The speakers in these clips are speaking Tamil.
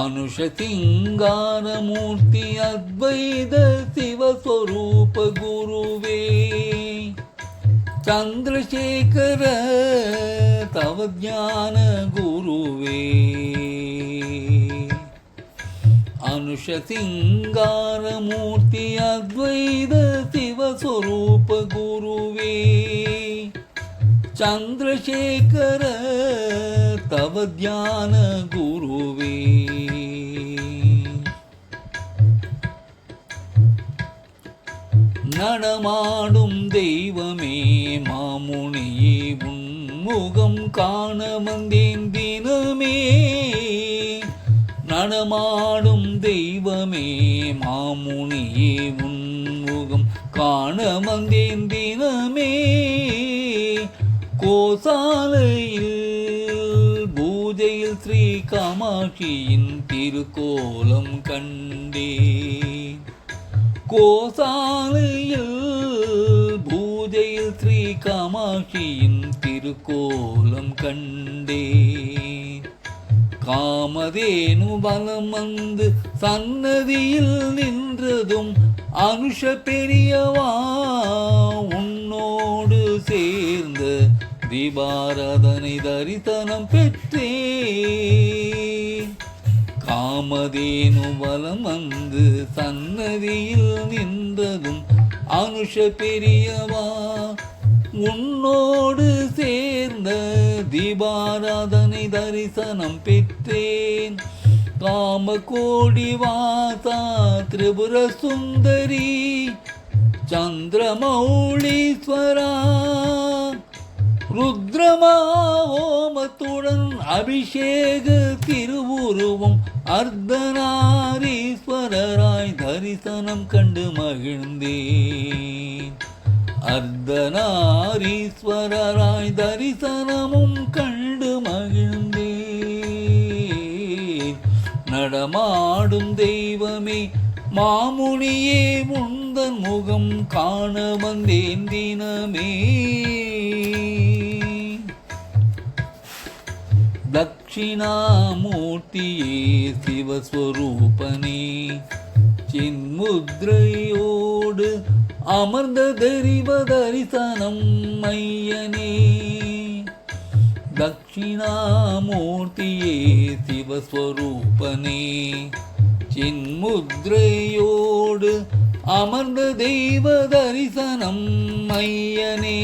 அனுஷசிங்காரமூர்த்தி அத்வைத சிவஸ்வரூப குருவே சந்திரசேகர தவ ஞான குருவே அனுஷசிங்காரமூர்த்தி அத்வைத சிவஸ்வரூப குருவே சந்திரசேகர தவ தியான குருவே. நடமாடும் தெய்வமே மாமுனியே உன்முகம் காண வந்தேன் தினமே. நடமாடும் தெய்வமே மாமுனியே உன்முகம் காண வந்தேன் தினமே. கோசாலையில் பூஜையில் ஸ்ரீ காமாட்சியின் திருக்கோலம் கண்டேன் கோசாலையில் பூஜையில் ஸ்ரீ காமாட்சியின் திருக்கோலம் கண்டேன் காமதேனு பலம் வந்து சன்னதியில் நின்றதும் அனுஷ பெரியவா உன்னோடு சேர்ந்து தீபாரதனை தரிசனம் பெற்றேன் காமதேனு வலம் அங்கு சன்னதியில் நின்றதும் அனுஷ பெரியவா. உன்னோடு சேர்ந்த தீபாராதனை தரிசனம் பெற்றேன். காம கோடி வாசா திரிபுர சுந்தரி. சந்திரமௌளீஸ்வரா ருத்ரமா ஓமத்துடன் அபிஷேக திருவுருவம் அர்த்தநாரீஸ்வரராய் தரிசனம் கண்டு மகிழ்ந்தேன். அர்த்தநாரீஸ்வரராய் தரிசனமும் கண்டு மகிழ்ந்தேன். நடமாடும் தெய்வமே மாமுனியே முந்தன் முகம் காண வந்தேன் தினமே. தட்சிணாமூர்த்தியே சிவஸ்வரூபனே. சின்முத்ரையோடு அமர்ந்த தெரிவ தரிசனம் மையனே. தட்சிணாமூர்த்தியே சிவஸ்வரூபனே. சின்முத்ரையோடு அமர்ந்த தெய்வ தரிசனம் மையனே.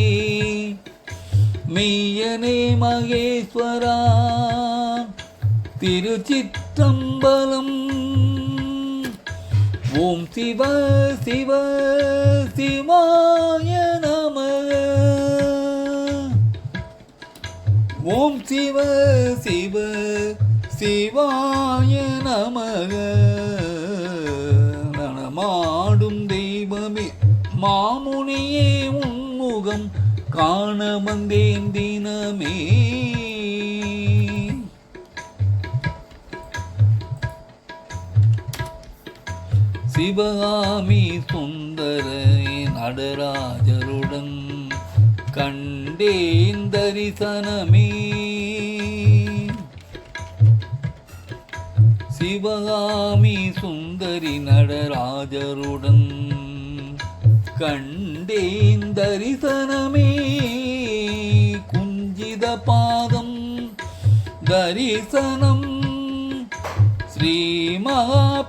மெய்யனே மகேஸ்வரா. திருச்சிற்றம்பலம். ஓம் சிவ சிவ சிவாய நம. ஓம் சிவ சிவ சிவாய நமக நடமாடும் தெய்வமே மாமுனியே உன்முகம் காண வந்தேன் தினமே. சிவகாமி சுந்தர நடராஜருடன் கண்டேன் தரிசனமே. சிவகாமி சுந்தரி நடராஜருடன் கண்டேன் தரிசனமே. குஞ்சித பாதம் தரிசனம். ஸ்ரீ மகா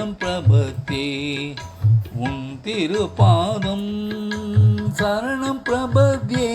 ஞானம் பிரபத்தே. உன் திருப்பாதம் சரணம் பிரபத்யே